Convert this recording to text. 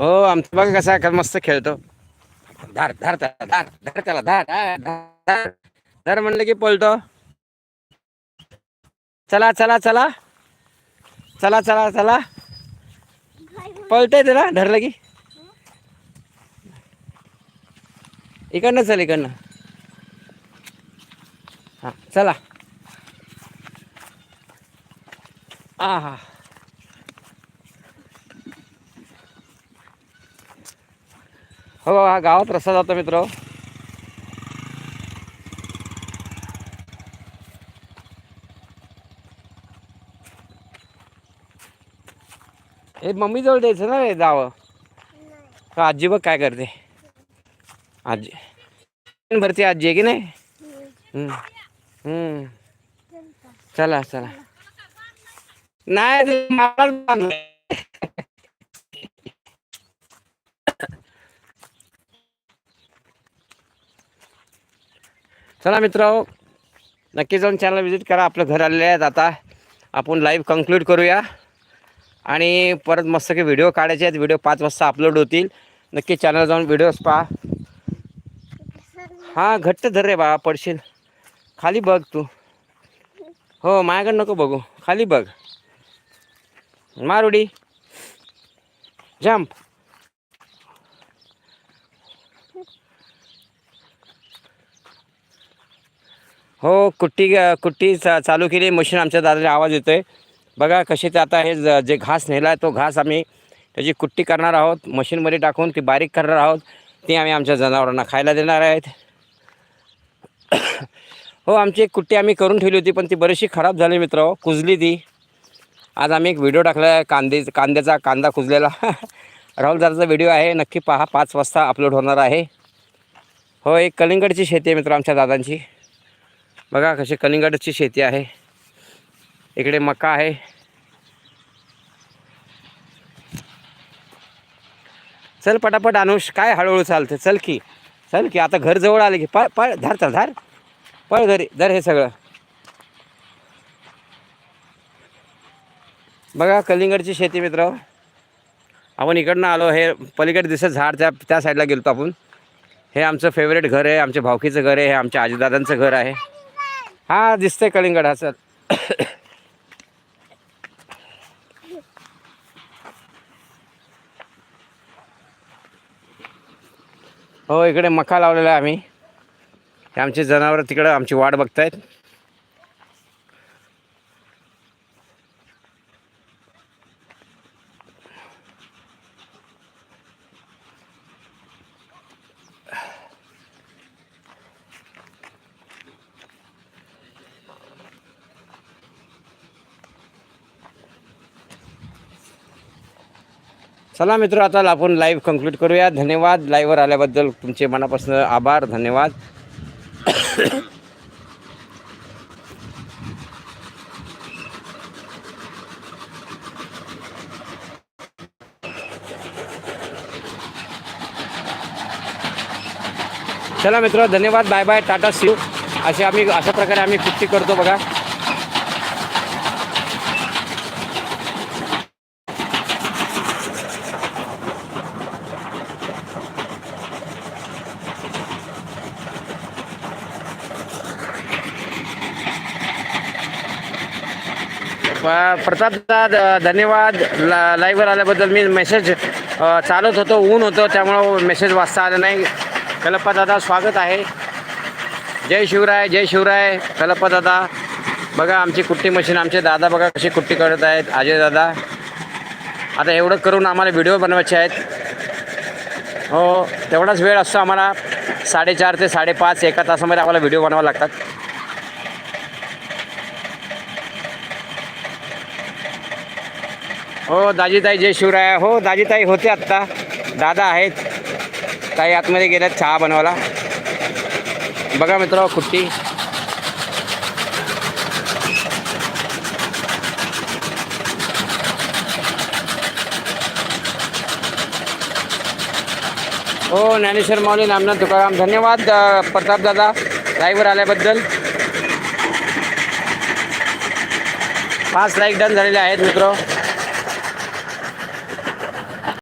हो आमचं बघा कसा का मस्त खेळतो. धार धार त्याला धार धार त्याला धार धार, धार. धर म्हणलं की पळतो. चला चला चला. चला चला चला. पळतंय त्याला धरलं की. इकडनं चल इकडनं. हा चला. आ हा हो हा गावात रस्ता जातो मित्र. हे मम्मी जवळ द्यायचं ना रे जावं? का आजी बघ काय करते. आजी. भरती आजी आहे की नाही? चला चला. नाही चला मित्र नक्की जाऊन चॅनल विजिट करा. आपलं घर आलेले आहेत आता. आपण लाईव्ह कंक्लूड करूया. आणि परत मस्त की व्हिडिओ काढायचे आहेत. व्हिडिओ पाच वाजता अपलोड होतील. नक्की चॅनल जाऊन व्हिडिओज पहा. हां घट्ट धर रे बा पडशील. खाली बघ तू. हो माझ्याकडे नको बघू. खाली बघ. मारुडी. जम्प हो कुट्टी कुट्टी चा- चालू केली. मशीन आमच्या दादाला आवाज येतोय. बघा कसे ते आता हे ज- जे घास नेला आहे तो घास आम्ही त्याची कुट्टी करणार आहोत. मशीनमध्ये टाकून ती बारीक करणार आहोत. ती आम्ही आमच्या जनावरांना खायला देणार आहेत. हो आमची एक कुट्टी आम्ही करून ठेवली होती पण ती बरीचशी खराब झाली मित्र. कुजली ती. आज आम्ही एक व्हिडिओ टाकला आहे कांदे कांद्याचा कांदा कुजलेला. राहुल दादाचा व्हिडिओ आहे. नक्की पहा पाच वाजता अपलोड होणार आहे. हो एक कलिंगडची शेती आहे मित्र आमच्या दादांची. बघा कशी कलिंगडची शेती आहे. इकडे मका आहे. चल पटापट अनुष काय हळूहळू चालते चल की चल की आता घर जवळ आले की पळ पळ धार चल धार. पळ घरी धर हे सगळं. बघा कलिंगडची शेती मित्र. आपण इकडनं आलो हे पलीकडे दिसत झाड त्या त्या साईडला गेलो आपण. हे आमचं फेवरेट घर आहे आमच्या भावकीचं घर आहे हे आमच्या आजीदादांचं घर आहे. हा दिसतंय कलिंगड सर हो इकडे मका लावलेला आहे आम्ही. आमचे जनावरं तिकडं आमची वाट बघतायत. चला मित्र आता आपण लाईव्ह कंक्लूड करूया. धन्यवाद. लाईव्हवर आल्याबद्दल तुमचे मनापासून आभार. धन्यवाद. चला मित्र धन्यवाद. बाय बाय टाटा सी असे आम्ही अशा प्रकारे आम्ही कुट्टी करतो बघा. प्रताप दादा धन्यवाद. ला लाईव्हवर आल्याबद्दल मी मेसेज चालत होतो ऊन होतं त्यामुळं मेसेज वाचता आलं नाही. कलप्पा दादा स्वागत आहे. जय शिवराय जय शिवराय. कलप्पा दादा बघा आमची कुट्टी मशीन आमचे दादा बघा कशी कुट्टी करत आहेत. अजय दादा आता एवढं करून आम्हाला व्हिडिओ बनवायचे आहेत. हो तेवढाच वेळ असतो आम्हाला. साडेचार ते साडेपाच एका तासामध्ये आम्हाला व्हिडिओ बनवावा लागतात. हो दाजीताई जय शिवराय. हो दाजीताई होते आत्ता. दादा आहेत. ताई आतमध्ये गेल्यात चहा बनवायला. बघा मित्र कुट्टी हो ज्ञानेश्वर माऊली नामनाथ तुकाराम. धन्यवाद प्रताप दादा लाईव्हवर आल्याबद्दल. पाच लाईक डन झालेले आहेत मित्र.